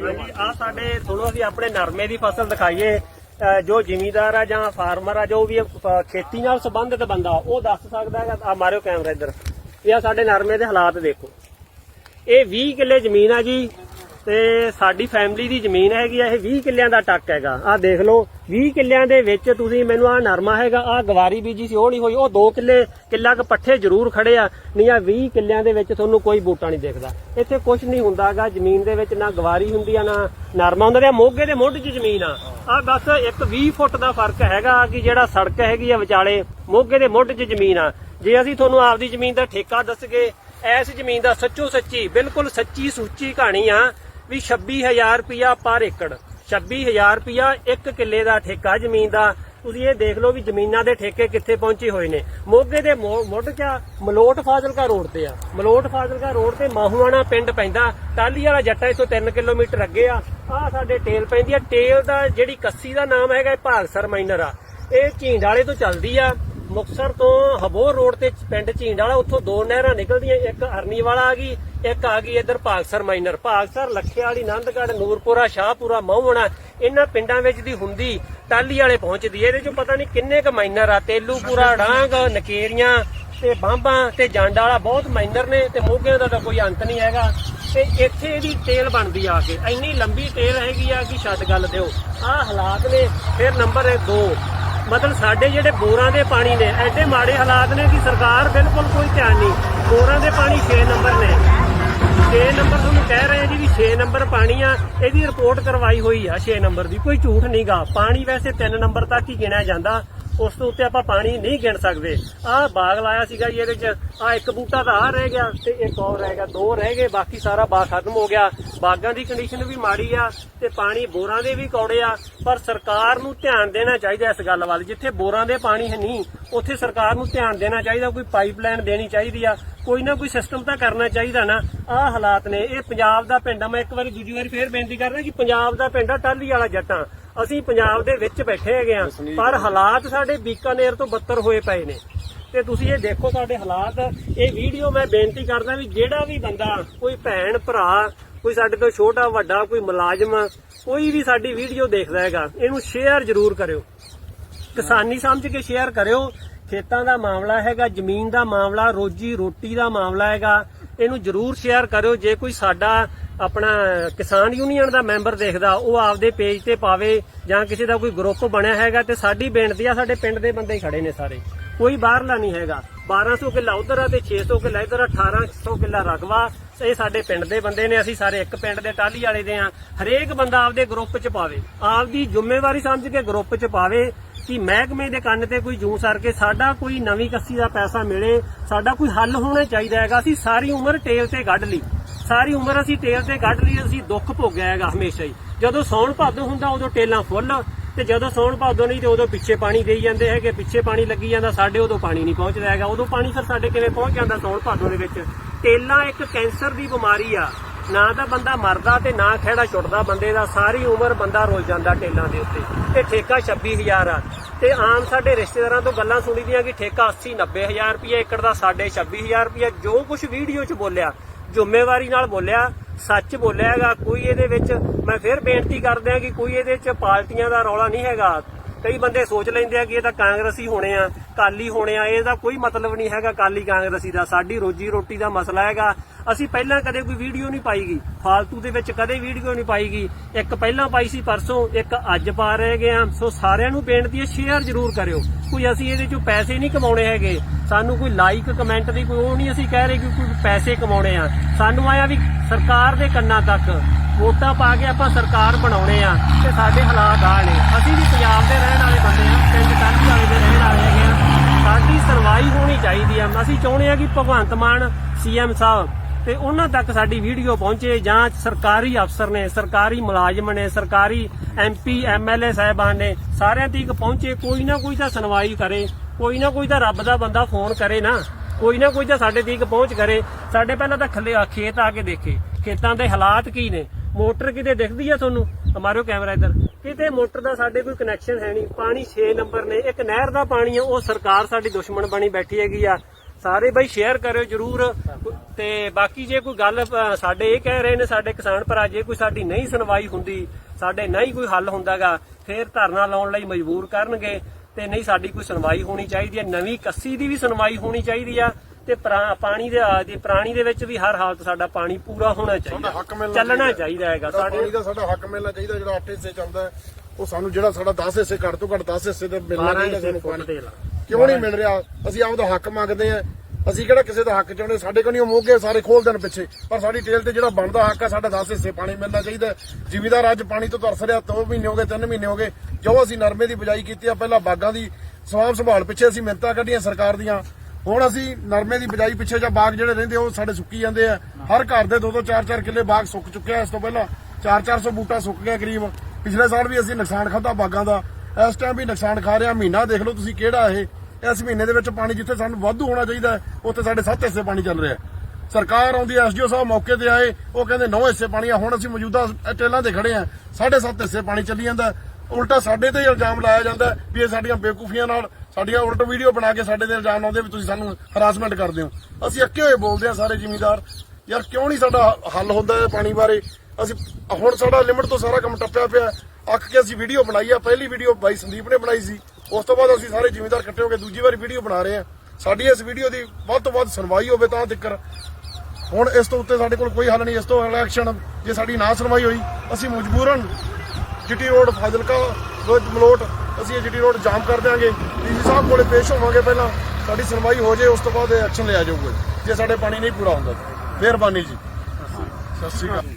ਹਾਂਜੀ ਆ ਸਾਡੇ ਤੁਹਾਨੂੰ ਅਸੀਂ ਆਪਣੇ ਨਰਮੇ ਦੀ ਫਸਲ ਦਿਖਾਈਏ। ਜੋ ਜ਼ਿਮੀਦਾਰ ਆ ਜਾਂ ਫਾਰਮਰ ਆ, ਜੋ ਵੀ ਖੇਤੀ ਨਾਲ ਸੰਬੰਧਿਤ ਬੰਦਾ, ਉਹ ਦੱਸ ਸਕਦਾ ਹੈਗਾ। ਆ ਮਾਰਿਓ ਕੈਮਰਾ ਇੱਧਰ। ਇਹ ਆ ਸਾਡੇ ਨਰਮੇ ਦੇ ਹਾਲਾਤ ਦੇਖੋ। ਇਹ 20 ਕਿੱਲੇ ਜ਼ਮੀਨ ਆ ਜੀ। ਤੇ ਸਾਡੀ ਫੈਮਿਲੀ ਦੀ ਜ਼ਮੀਨ ਹੈਗੀ ਆ, ਇਹ 20 ਕਿੱਲਿਆਂ ਦਾ ਟੱਕ ਹੈਗਾ। ਆਹ ਦੇਖ ਲਓ 20 ਕਿੱਲਿਆਂ ਦੇ ਵਿੱਚ ਤੁਸੀਂ ਮੈਨੂੰ ਆਹ ਨਰਮਾ ਹੈਗਾ, ਆਹ ਗਵਾਰੀ ਬੀਜੀ ਸੀ, ਉਹ ਨਹੀਂ ਹੋਈ, ਉਹ 2 ਕਿੱਲੇ, ਕਿੱਲਾ ਕ ਪੱਠੇ ਜ਼ਰੂਰ ਖੜੇ ਆ। ਨਹੀਂ ਆ 20 ਕਿੱਲਿਆਂ ਦੇ ਵਿੱਚ ਤੁਹਾਨੂੰ ਕੋਈ ਬੂਟਾ ਨਹੀਂ ਦਿਖਦਾ। ਇੱਥੇ ਕੁਝ ਨਹੀਂ ਹੁੰਦਾਗਾ, ਜ਼ਮੀਨ ਦੇ ਵਿੱਚ ਨਾ ਗਵਾਰੀ ਹੁੰਦੀ ਆ, ਨਾ ਨਰਮਾ ਹੁੰਦਾ। ਤੇ ਮੋਗੇ ਦੇ ਮੁੱਢ 'ਚ ਜ਼ਮੀਨ ਆ। ਆ ਬਸ ਇੱਕ 20 ਫੁੱਟ ਦਾ ਫ਼ਰਕ ਹੈਗਾ ਕਿ ਜਿਹੜਾ ਸੜਕ ਹੈਗੀ ਆ ਵਿਚਾਲੇ, ਮੋਗੇ ਦੇ ਮੁੱਢ 'ਚ ਜ਼ਮੀਨ ਆ। ਜੇ ਅਸੀਂ ਤੁਹਾਨੂੰ ਆਪਦੀ ਜ਼ਮੀਨ ਦਾ ਠੇਕਾ ਦੱਸਗੇ ਐਸ ਜ਼ਮੀਨ ਦਾ ਸੱਚੋ ਸੱਚੀ ਬਿਲਕੁਲ ਸੱਚੀ ਸੁੱਚੀ ਕਹਾਣੀ ਆ ਵੀ 26000 ਰੁਪਿਆ ਪਰ ਏਕੜ 26000 ਰੁਪਇਆ ਇੱਕ ਕਿੱਲੇ ਦਾ ਠੇਕਾ, ਜ਼ਮੀਨ ਦਾ। ਤੁਸੀਂ ਇਹ ਦੇਖ ਲਓ ਵੀ ਜ਼ਮੀਨਾਂ ਦੇ ਠੇਕੇ ਕਿੱਥੇ ਪਹੁੰਚੇ ਹੋਏ ਨੇ। ਮੋਗੇ ਦੇ ਮੁੱਢ ਚ ਮਲੋਟ ਫਾਜ਼ਿਲਕਾ ਰੋਡ ਤੇ ਆ। ਮਲੋਟ ਫਾਜ਼ਿਲਕਾ ਰੋਡ ਤੇ ਮਾਹੂਆਣਾ ਪਿੰਡ ਪੈਂਦਾ। ਟਾਲੀ ਵਾਲਾ ਜੱਟਾ ਇਥੋਂ 3 ਕਿਲੋਮੀਟਰ ਅੱਗੇ ਆ। ਆ ਸਾਡੇ ਟੇਲ ਪੈਂਦੀ ਆ। ਟੇਲ ਦਾ ਜਿਹੜੀ ਕੱਸੀ ਦਾ ਨਾਮ ਹੈਗਾ ਇਹ ਭਾਗਸਰ ਮਾਈਨਰ ਆ। ਇਹ ਝੀਂਡ ਵਾਲੇ ਤੋਂ ਚੱਲਦੀ ਆ। ਮੁਕਸਰ ਤੋਂ ਹਬੋਰ ਰੋਡ ਤੇ ਪਿੰਡ ਝੀਂਡ ਵਾਲਾ ਉੱਥੋਂ ਦੋ ਨਹਿਰਾਂ ਨਿਕਲਦੀਆਂ। ਇੱਕ ਅਰਨੀ ਵਾਲਾ ਆ ਗਈ ਇੱਕ ਆ ਗਈ ਇੱਧਰ ਭਾਗਸਰ ਮਾਈਨਰ। ਭਾਗਸਰ ਲੱਖੇ ਵਾਲੀ ਆਨੰਦਗੜ੍ਹ ਨੂਰਪੁਰਾ ਸ਼ਾਹਪੁਰਾ ਮਹੂਣਾ ਇਹਨਾਂ ਪਿੰਡਾਂ ਵਿੱਚ ਦੀ ਹੁੰਦੀ ਟਾਲੀ ਵਾਲੇ ਪਹੁੰਚਦੀ ਇਹਦੇ ਚੋਂ ਪਤਾ ਨਹੀਂ ਕਿੰਨੇ ਕ ਮਾਈਨਰ ਆ। ਤੇਲੂਪੁਰਾ ਡਾਂਗ ਨਕੇਰੀਆਂ ਤੇ ਬਾਂਬਾਂ ਤੇ ਜੰਡ ਵਾਲਾ ਬਹੁਤ ਮਾਈਨਰ ਨੇ ਤੇ ਮੋਗਿਆਂ ਦਾ ਤਾਂ ਕੋਈ ਅੰਤ ਨਹੀਂ ਹੈਗਾ। ਤੇ ਇੱਥੇ ਇਹਦੀ ਤੇਲ ਬਣਦੀ ਆ ਕੇ। ਇੰਨੀ ਲੰਬੀ ਤੇਲ ਹੈਗੀ ਆ ਕਿ ਛੱਡ ਗੱਲ ਦਿਓ। ਆਹ ਹਾਲਾਤ ਨੇ ਫਿਰ ਨੰਬਰ 2 ਮਤਲਬ ਸਾਡੇ ਜਿਹੜੇ ਬੋਰਾਂ ਦੇ ਪਾਣੀ ਨੇ ਐਡੇ ਮਾੜੇ ਹਾਲਾਤ ਨੇ ਕਿ ਸਰਕਾਰ ਬਿਲਕੁਲ ਕੋਈ ਧਿਆਨ ਨਹੀਂ। ਬੋਰਾਂ ਦੇ ਪਾਣੀ 6 ਨੰਬਰ ਨੇ। 6 ਨੰਬਰ ਤੁਹਾਨੂੰ ਕਹਿ ਰਹੇ ਜੀ ਵੀ 6 ਨੰਬਰ ਪਾਣੀ ਆ ਇਹਦੀ ਰਿਪੋਰਟ ਕਰਵਾਈ ਹੋਈ ਆ 6 ਨੰਬਰ ਦੀ। ਕੋਈ ਝੂਠ ਨਹੀਂਗਾ ਪਾਣੀ ਵੈਸੇ 3 ਨੰਬਰ ਤੱਕ ਹੀ ਗਿਣਿਆ ਜਾਂਦਾ। ਉਸ ਤੋਂ ਉੱਤੇ ਆਪਾਂ ਪਾਣੀ ਨਹੀਂ ਗਿਣ ਸਕਦੇ। ਆਹ ਬਾਗ ਲਾਇਆ ਸੀਗਾ ਜੀ ਇਹਦੇ ਚ। ਆ ਇੱਕ ਬੂਟਾ ਤਾਂ ਆ ਰਹਿ ਗਿਆ ਤੇ ਇੱਕ ਹੋਰ ਰਹਿ ਗਿਆ, ਦੋ ਰਹਿ ਗਏ, ਬਾਕੀ ਸਾਰਾ ਬਾਗ ਖਤਮ ਹੋ ਗਿਆ। ਬਾਗਾਂ ਦੀ ਕੰਡੀਸ਼ਨ ਵੀ ਮਾੜੀ ਆ ਤੇ ਪਾਣੀ ਬੋਰਾਂ ਦੇ ਵੀ ਕੌੜੇ ਆ, ਪਰ ਸਰਕਾਰ ਨੂੰ ਧਿਆਨ ਦੇਣਾ ਚਾਹੀਦਾ ਇਸ ਗੱਲ ਵੱਲ। ਜਿੱਥੇ ਬੋਰਾਂ ਦੇ ਪਾਣੀ ਹੈ ਨਹੀਂ, ਉੱਥੇ ਸਰਕਾਰ ਨੂੰ ਧਿਆਨ ਦੇਣਾ ਚਾਹੀਦਾ, ਕੋਈ ਪਾਈਪਲਾਈਨ ਦੇਣੀ ਚਾਹੀਦੀ ਆ। ਕੋਈ ਨਾ ਕੋਈ ਸਿਸਟਮ ਤਾਂ ਕਰਨਾ ਚਾਹੀਦਾ ਨਾ। ਆਹ ਹਾਲਾਤ ਨੇ। ਇਹ ਪੰਜਾਬ ਦਾ ਪਿੰਡ ਆ। ਮੈਂ ਇੱਕ ਵਾਰੀ ਦੂਜੀ ਵਾਰੀ ਫੇਰ ਬੇਨਤੀ ਕਰਦਾ ਕਿ ਪੰਜਾਬ ਦਾ ਪਿੰਡ ਆ ਟਾਲੀ ਵਾਲਾ ਜੱਟਾਂ। ਅਸੀਂ ਪੰਜਾਬ ਦੇ ਵਿੱਚ ਬੈਠੇ ਹੈਗੇ ਆ ਪਰ ਹਾਲਾਤ ਸਾਡੇ ਬੀਕਾਨੇਰ ਤੋਂ ਬੱਤਰ ਹੋਏ ਪਏ ਨੇ। ਤੇ ਤੁਸੀਂ ਇਹ ਦੇਖੋ ਸਾਡੇ ਹਾਲਾਤ। ਇਹ ਵੀਡੀਓ ਮੈਂ ਬੇਨਤੀ ਕਰਦਾ ਵੀ ਜਿਹੜਾ ਵੀ ਬੰਦਾ ਕੋਈ ਭੈਣ ਭਰਾ ਕੋਈ ਸਾਡੇ ਤੋਂ ਛੋਟਾ ਵੱਡਾ ਕੋਈ ਮੁਲਾਜ਼ਮ ਕੋਈ ਵੀ ਸਾਡੀ ਵੀਡੀਓ ਦੇਖਦਾ ਹੈਗਾ ਇਹਨੂੰ ਸ਼ੇਅਰ ਜ਼ਰੂਰ ਕਰਿਓ। ਕਿਸਾਨੀ ਸਮਝ ਕੇ ਸ਼ੇਅਰ ਕਰਿਓ। ਖੇਤਾਂ ਦਾ ਮਾਮਲਾ ਹੈਗਾ ਜ਼ਮੀਨ ਦਾ ਮਾਮਲਾ ਰੋਜੀ ਰੋਟੀ ਦਾ ਮਾਮਲਾ ਹੈਗਾ ਇਹਨੂੰ ਜਰੂਰ ਸ਼ੇਅਰ ਕਰਿਓ। ਜੇ ਕੋਈ ਸਾਡਾ ਆਪਣਾ ਕਿਸਾਨ ਯੂਨੀਅਨ ਦਾ ਮੈਂਬਰ ਦੇਖਦਾ, ਉਹ ਆਪਦੇ ਪੇਜ ਤੇ ਪਾਵੇ ਜਾਂ ਕਿਸੇ ਦਾ ਕੋਈ ਗਰੁੱਪ ਬਣਿਆ ਹੈਗਾ ਤੇ ਸਾਡੀ ਬੇਨਤੀ ਆ, ਸਾਡੇ ਪਿੰਡ ਦੇ ਬੰਦੇ ਹੀ ਖੜੇ ਨੇ ਸਾਰੇ। ਕੋਈ ਬਾਹਰਲਾ ਨਹੀਂ ਹੈਗਾ। 1200 ਕਿੱਲਾ ਉਧਰ ਆ ਤੇ 600 ਕਿੱਲਾ ਇਧਰ 1800 ਕਿੱਲਾ ਰਗਵਾ ਇਹ ਸਾਡੇ ਪਿੰਡ ਦੇ ਬੰਦੇ ਨੇ, ਅਸੀਂ ਸਾਰੇ ਇੱਕ ਪਿੰਡ ਦੇ ਟਾਲੀ ਵਾਲੇ ਦੇ ਆ। ਹਰੇਕ ਬੰਦਾ ਆਪਦੇ ਗਰੁੱਪ 'ਚ ਪਾਵੇ। ਆਪਦੀ ਜ਼ਿੰਮੇਵਾਰੀ ਸਮਝ ਕੇ ਗਰੁੱਪ 'ਚ ਪਾਵੇ ਕਿ ਮਹਿਕਮੇ ਦੇ ਕੰਨ ਤੇ ਕੋਈ ਜੂੰ ਸਰ ਕੇ, ਸਾਡਾ ਕੋਈ ਨਵੀਂ ਕੱਸੀ ਦਾ ਪੈਸਾ ਮਿਲੇ, ਸਾਡਾ ਕੋਈ ਹੱਲ ਹੋਣਾ ਚਾਹੀਦਾ ਹੈਗਾ। ਅਸੀਂ ਸਾਰੀ ਉਮਰ ਟੇਲ ਤੇ ਕੱਢ ਲਈ। ਸਾਰੀ ਉਮਰ ਅਸੀਂ ਤੇਲ ਤੇ ਕੱਢ ਲਈ, ਅਸੀਂ ਦੁੱਖ ਭੋਗਿਆ ਹੈਗਾ ਹਮੇਸ਼ਾ ਹੀ। ਜਦੋਂ ਸੌਣ ਭਾਦੋ ਹੁੰਦਾ, ਉਦੋਂ ਟੇਲਾਂ ਫੁੱਲ, ਤੇ ਜਦੋਂ ਸੌਣ ਭਾਦੋ ਨਹੀਂ, ਤੇ ਉਦੋਂ ਪਿੱਛੇ ਪਾਣੀ ਦੇਈ ਜਾਂਦੇ ਹੈਗੇ। ਪਿੱਛੇ ਪਾਣੀ ਲੱਗੀ ਜਾਂਦਾ, ਸਾਡੇ ਉਦੋਂ ਪਾਣੀ ਨਹੀਂ ਪਹੁੰਚਦਾ ਹੈਗਾ। ਉਦੋਂ ਪਾਣੀ ਫਿਰ ਸਾਡੇ ਕਿਵੇਂ ਪਹੁੰਚ ਜਾਂਦਾ ਸੌਣ ਭਾਦੋ ਦੇ ਵਿੱਚ? ਟੇਲਾਂ ਇੱਕ ਕੈਂਸਰ ਦੀ ਬਿਮਾਰੀ ਆ। ਨਾ ਤਾਂ ਬੰਦਾ ਮਰਦਾ ਤੇ ਨਾ ਖਿਹੜਾ ਛੁੱਟਦਾ ਬੰਦੇ ਦਾ। ਸਾਰੀ ਉਮਰ ਬੰਦਾ ਰੁੱਲ ਜਾਂਦਾ ਟੇਲਾਂ ਦੇ ਉੱਤੇ। ਤੇ ਠੇਕਾ 26000 ਆ। ਤੇ ਆਮ ਸਾਡੇ ਰਿਸ਼ਤੇਦਾਰਾਂ ਤੋਂ ਗੱਲਾਂ ਸੁਣੀਦੀਆਂ ਕਿ ਠੇਕਾ 80 90000 ਰੁਪਏ ਏਕੜ ਦਾ, ਸਾਡੇ 26000 ਰੁਪਏ ਜੋ ਕੁਝ ਵੀਡੀਓ 'ਚ ਬੋਲਿਆ ਜ਼ਿੰਮੇਵਾਰੀ ਨਾਲ ਬੋਲਿਆ, ਸੱਚ ਬੋਲਿਆ ਹੈਗਾ, ਕੋਈ ਇਹਦੇ ਵਿੱਚ ਮੈਂ ਫਿਰ ਬੇਨਤੀ ਕਰਦਾ ਕਿ ਕੋਈ ਇਹਦੇ ਵਿੱਚ ਪਾਰਟੀਆਂ ਦਾ ਰੌਲਾ ਨਹੀਂ ਹੈਗਾ। ਕਈ ਬੰਦੇ ਸੋਚ ਲੈਂਦੇ ਆ ਕਿ ਇਹ ਤਾਂ ਕਾਂਗਰਸੀ ਹੋਣੇ ਆ ਕਾਲੀ ਹੋਣੇ ਆ, ਇਹਦਾ ਕੋਈ ਮਤਲਬ ਨਹੀਂ ਹੈਗਾ ਕਾਲੀ ਕਾਂਗਰਸੀ ਦਾ। ਸਾਡੀ ਰੋਜੀ ਰੋਟੀ ਦਾ ਮਸਲਾ ਹੈਗਾ ਅਸੀਂ ਪਹਿਲਾਂ ਕਦੇ ਕੋਈ ਵੀਡੀਓ ਨਹੀਂ ਪਾਈਗੀ। ਫਾਲਤੂ ਦੇ ਵਿੱਚ ਕਦੇ ਵੀਡੀਓ ਨਹੀਂ ਪਾਈਗੀ। ਇੱਕ ਪਹਿਲਾਂ ਪਾਈ ਸੀ ਪਰਸੋਂ, ਇੱਕ ਅੱਜ ਪਾ ਰਹੇ ਗਏ ਆ ਸੋ ਸਾਰਿਆਂ ਨੂੰ ਬੇਨਤੀ ਹੈ ਸ਼ੇਅਰ ਜ਼ਰੂਰ ਕਰਿਓ। ਕੋਈ ਅਸੀਂ ਇਹਦੇ ਚੋਂ ਪੈਸੇ ਨਹੀਂ ਕਮਾਉਣੇ ਹੈਗੇ। ਸਾਨੂੰ ਕੋਈ ਲਾਈਕ ਕਮੈਂਟ ਦੀ ਕੋਈ ਉਹ ਨਹੀਂ ਅਸੀਂ ਕਹਿ ਰਹੇ ਕਿ ਕੋਈ ਪੈਸੇ ਕਮਾਉਣੇ ਆ। ਸਾਨੂੰ ਆਇਆ ਵੀ ਸਰਕਾਰ ਦੇ ਕੰਨਾਂ ਤੱਕ ਵੋਟਾਂ ਪਾ ਕੇ ਆਪਾਂ ਸਰਕਾਰ ਬਣਾਉਣੇ ਆ ਤੇ ਸਾਡੇ ਹਾਲਾਤ ਆ ਨੇ। ਅਸੀਂ ਵੀ ਪੰਜਾਬ ਦੇ ਰਹਿਣ ਵਾਲੇ ਬੰਦੇ ਆ, ਪਿੰਡ ਕਾਲੀ ਵਾਲੇ ਦੇ ਰਹਿਣ ਵਾਲੇ ਹੈਗੇ ਆ। ਸਾਡੀ ਸੁਣਵਾਈ ਹੋਣੀ ਚਾਹੀਦੀ ਆ। ਅਸੀਂ ਚਾਹੁੰਦੇ ਆ ਕਿ ਭਗਵੰਤ ਮਾਨ ਸੀਐਮ ਸਾਹਿਬ ਤੇ ਉਹਨਾਂ ਤੱਕ ਸਾਡੀ ਵੀਡੀਓ ਪਹੁੰਚੇ ਜਾਂ ਸਰਕਾਰੀ ਅਫਸਰ ਨੇ, ਸਰਕਾਰੀ ਮੁਲਾਜ਼ਮ ਨੇ, ਸਰਕਾਰੀ ਐਮਪੀ ਐਮਐਲਏ ਸਾਹਿਬਾਨ ਨੇ, ਸਾਰਿਆਂ ਤੱਕ ਪਹੁੰਚੇ, ਕੋਈ ਨਾ ਕੋਈ ਤਾਂ ਸੁਣਵਾਈ ਕਰੇ, ਕੋਈ ਨਾ ਕੋਈ ਤਾਂ ਰੱਬ ਦਾ ਬੰਦਾ ਫੋਨ ਕਰੇ ਨਾ, ਕੋਈ ਨਾ ਕੋਈ ਤਾਂ ਸਾਡੇ ਤੱਕ ਪਹੁੰਚ ਕਰੇ। ਸਾਡੇ ਪਹਿਲਾਂ ਤਾਂ ਖੱਲੇ ਖੇਤ ਆ ਕੇ ਦੇਖੇ, ਖੇਤਾਂ ਦੇ ਹਾਲਾਤ ਕੀ ਨੇ, ਮੋਟਰ ਕਿਤੇ ਦਿਖਦੀ ਆ ਤੁਹਾਨੂੰ? ਮਾਰਿਓ ਕੈਮਰਾ ਇੱਧਰ। ਕਿਤੇ ਮੋਟਰ ਦਾ ਸਾਡੇ ਕੋਈ ਕਨੈਕਸ਼ਨ ਹੈ ਨਹੀਂ, ਪਾਣੀ 6 ਨੰਬਰ ਨੇ, ਇੱਕ ਨਹਿਰ ਦਾ ਪਾਣੀ ਆ, ਉਹ ਸਰਕਾਰ ਸਾਡੀ ਦੁਸ਼ਮਣ ਬਣੀ ਬੈਠੀ ਹੈਗੀ ਆ। ਸਾਰੇ ਬਈ ਸ਼ੇਅਰ ਕਰਿਓ ਜਰੂਰ। ਤੇ ਬਾਕੀ ਜੇ ਕੋਈ ਗੱਲ ਸਾਡੇ ਇਹ ਕਹਿ ਰਹੇ ਨੇ ਸਾਡੇ ਕਿਸਾਨ ਭਰਾ ਜੇ ਕੋਈ ਸਾਡੀ ਨਹੀਂ ਸੁਣਵਾਈ ਹੁੰਦੀ ਸਾਡੇ ਨਹੀਂ ਕੋਈ ਹੱਲ ਹੁੰਦਾਗਾ ਫੇਰ ਧਰਨਾ ਲਾਉਣ ਲਈ ਮਜਬੂਰ ਕਰਨਗੇ। ਤੇ ਨਹੀਂ ਸਾਡੀ ਕੋਈ ਸੁਣਵਾਈ ਹੋਣੀ ਚਾਹੀਦੀ ਹੈ ਨਵੀਂ ਕੱਸੀ ਦੀ ਵੀ ਸੁਣਵਾਈ ਹੋਣੀ ਚਾਹੀਦੀ ਆ। ਤੇ ਪਾਣੀ ਦੇ ਆ- ਦੀ ਪ੍ਰਾਣੀ ਦੇ ਵਿੱਚ ਵੀ ਹਰ ਹਾਲਤ ਸਾਡਾ ਪਾਣੀ ਪੂਰਾ ਹੋਣਾ ਚਾਹੀਦਾ। ਚੱਲਣਾ ਚਾਹੀਦਾ। ਹੈਗਾ ਸਾਡਾ ਪਾਣੀ ਦਾ ਸਾਡਾ ਹੱਕ ਮਿਲਣਾ ਚਾਹੀਦਾ ਜਿਹੜਾ 8 ਹਿੱਸੇ ਚੱਲਦਾ ਉਹ ਸਾਨੂੰ ਜਿਹੜਾ ਸਾਡਾ 10 ਹਿੱਸੇ ਘੱਟ ਤੋਂ ਘੱਟ 10 ਹਿੱਸੇ ਤੇ ਮਿਲਣਾ 12 ਚਾਹੀਦਾ ਸਾਨੂੰ ਪਾਣੀ। ਦੇ ਕਿਉਂ ਨਹੀਂ ਮਿਲ ਰਿਹਾ? ਅਸੀਂ ਆਪਦਾ ਹੱਕ ਮੰਗਦੇ ਆ ਅਸੀਂ ਕਿਹੜਾ ਕਿਸੇ ਦਾ ਹੱਕ ਚਾਹੁੰਦੇ? ਸਾਡੇ ਕੋਲ ਨਹੀਂ ਮੋਗੇ, ਸਾਰੇ ਖੋਲ ਦੇਣ ਪਿੱਛੇ। ਪਰ ਸਾਡੀ ਟੇਲ ਤੇ ਜਿਹੜਾ ਬਣਦਾ ਹੱਕ ਆ, ਸਾਡਾ 10 ਹਿੱਸੇ ਪਾਣੀ ਮਿਲਣਾ ਚਾਹੀਦਾ ਜ਼ਿਮੀਦਾਰ ਅੱਜ ਪਾਣੀ ਤੋਂ ਤਰਸ ਰਿਹਾ 2 ਮਹੀਨੇ ਹੋ ਗਏ 3 ਮਹੀਨੇ ਹੋ ਗਏ। ਜੋ ਅਸੀਂ ਨਰਮੇ ਦੀ ਬਿਜਾਈ ਕੀਤੀ ਆ, ਪਹਿਲਾਂ ਬਾਗਾਂ ਦੀ ਸਵਾਬ ਸੰਭਾਲ ਪਿੱਛੇ ਅਸੀਂ ਮਿੰਤਾ ਕੱਢੀਆਂ ਸਰਕਾਰ ਦੀਆਂ। ਹੁਣ ਅਸੀਂ ਨਰਮੇ ਦੀ ਬਿਜਾਈ ਪਿੱਛੇ ਜਾਂ ਬਾਗ ਜਿਹੜੇ ਰਹਿੰਦੇ ਉਹ ਸਾਡੇ ਸੁੱਕੀ ਜਾਂਦੇ ਆ। ਹਰ ਘਰ ਦੇ 2-2 4-4 ਕਿੱਲੇ ਬਾਗ ਸੁੱਕ ਚੁੱਕਿਆ ਇਸ ਤੋਂ ਪਹਿਲਾਂ 4-400 ਬੂਟਾ ਸੁੱਕ ਗਿਆ ਕਰੀਬ ਪਿਛਲੇ ਸਾਲ ਵੀ ਅਸੀਂ ਨੁਕਸਾਨ ਖਾਦਾ ਬਾਗਾਂ ਦਾ। ਇਸ ਟਾਈਮ ਵੀ ਨੁਕਸਾਨ ਖਾ ਰਿਹਾ, ਮਹੀਨਾ ਦੇਖ ਲਓ ਤੁਸੀਂ ਕਿਹੜਾ ਇਹ। ਇਸ ਮਹੀਨੇ ਦੇ ਵਿੱਚ ਪਾਣੀ ਜਿੱਥੇ ਸਾਨੂੰ ਵਾਧੂ ਹੋਣਾ ਚਾਹੀਦਾ ਉੱਥੇ ਸਾਡੇ 7 ਹਿੱਸੇ ਪਾਣੀ ਚੱਲ ਰਿਹਾ ਸਰਕਾਰ ਆਉਂਦੀ ਹੈ, ਐਸਡੀਓ ਸਾਹਿਬ ਮੌਕੇ ਤੇ ਆਏ, ਉਹ ਕਹਿੰਦੇ 9 ਹਿੱਸੇ ਪਾਣੀ ਆ, ਹੁਣ ਅਸੀਂ ਮੌਜੂਦਾ ਟੇਲਾਂ ਤੇ ਖੜੇ ਆ 7.5 ਹਿੱਸੇ ਪਾਣੀ ਚੱਲੀ ਜਾਂਦਾ ਉਲਟਾ ਸਾਡੇ ਤੇ ਹੀ ਇਲਜ਼ਾਮ ਲਾਇਆ ਜਾਂਦਾ ਵੀ ਇਹ ਸਾਡੀਆਂ ਬੇਵਕੂਫੀਆਂ ਨਾਲ ਸਾਡੀਆਂ ਉਲਟ ਵੀਡੀਓ ਬਣਾ ਕੇ ਸਾਡੇ ਤੇ ਇਲਜ਼ਾਮ ਲਾਉਂਦੇ ਵੀ ਤੁਸੀਂ ਸਾਨੂੰ ਹਰਾਸਮੈਂਟ ਕਰਦੇ ਹੋ। ਅਸੀਂ ਅੱਕੇ ਹੋਏ ਬੋਲਦੇ ਆ ਸਾਰੇ ਜ਼ਿਮੀਦਾਰ, ਯਾਰ ਕਿਉਂ ਨਹੀਂ ਸਾਡਾ ਹੱਲ ਹੁੰਦਾ ਹੈ ਪਾਣੀ ਬਾਰੇ? ਅਸੀਂ ਹੁਣ ਸਾਡਾ ਲਿਮਟ ਤੋਂ ਸਾਰਾ ਕੰਮ ਟੱਪਿਆ ਪਿਆ। ਹੈ। ਕੇ ਅਸੀਂ ਵੀਡੀਓ ਬਣਾਈ ਆ। ਪਹਿਲੀ ਵੀਡੀਓ ਬਾਈ ਸੰਦੀਪ ਨੇ ਬਣਾਈ ਸੀ। ਉਸ ਤੋਂ ਬਾਅਦ ਅਸੀਂ ਸਾਰੇ ਜ਼ਿਮੀਂਦਾਰ ਇਕੱਠੇ ਹੋ ਕੇ ਦੂਜੀ ਵਾਰੀ ਵੀਡੀਓ ਬਣਾ ਰਹੇ ਆ। ਸਾਡੀ ਇਸ ਵੀਡੀਓ ਦੀ ਵੱਧ ਤੋਂ ਵੱਧ ਸੁਣਵਾਈ ਹੋਵੇ ਤਾਂ ਦਿੱਕਰ ਹੁਣ ਇਸ ਤੋਂ ਉੱਤੇ ਸਾਡੇ ਕੋਲ ਕੋਈ ਹੱਲ ਨਹੀਂ। ਇਸ ਤੋਂ ਅਗਲਾ ਐਕਸ਼ਨ ਜੇ ਸਾਡੀ ਨਾ ਸੁਣਵਾਈ ਹੋਈ, ਅਸੀਂ ਮਜਬੂਰਨ GT road Fazilka road Malout ਅਸੀਂ ਇਹ ਜਿਟੀ ਰੋਡ ਜਾਮ ਕਰ ਦਿਆਂਗੇ। ਡੀਸੀ ਸਾਹਿਬ ਕੋਲੇ ਪੇਸ਼ ਹੋਵਾਂਗੇ ਪਹਿਲਾਂ। ਸਾਡੀ ਸੁਣਵਾਈ ਹੋ ਜਾਏ ਉਸ ਤੋਂ ਬਾਅਦ ਐਕਸ਼ਨ ਲਿਆ ਜਾਊਗਾ। ਜੇ ਸਾਡੇ ਪਾਣੀ ਨਹੀਂ ਪੂਰਾ ਹੁੰਦਾ ਮਿਹਰਬਾਨੀ ਜੀ। ਸਤਿ ਸ਼੍ਰੀ ਅਕਾਲ।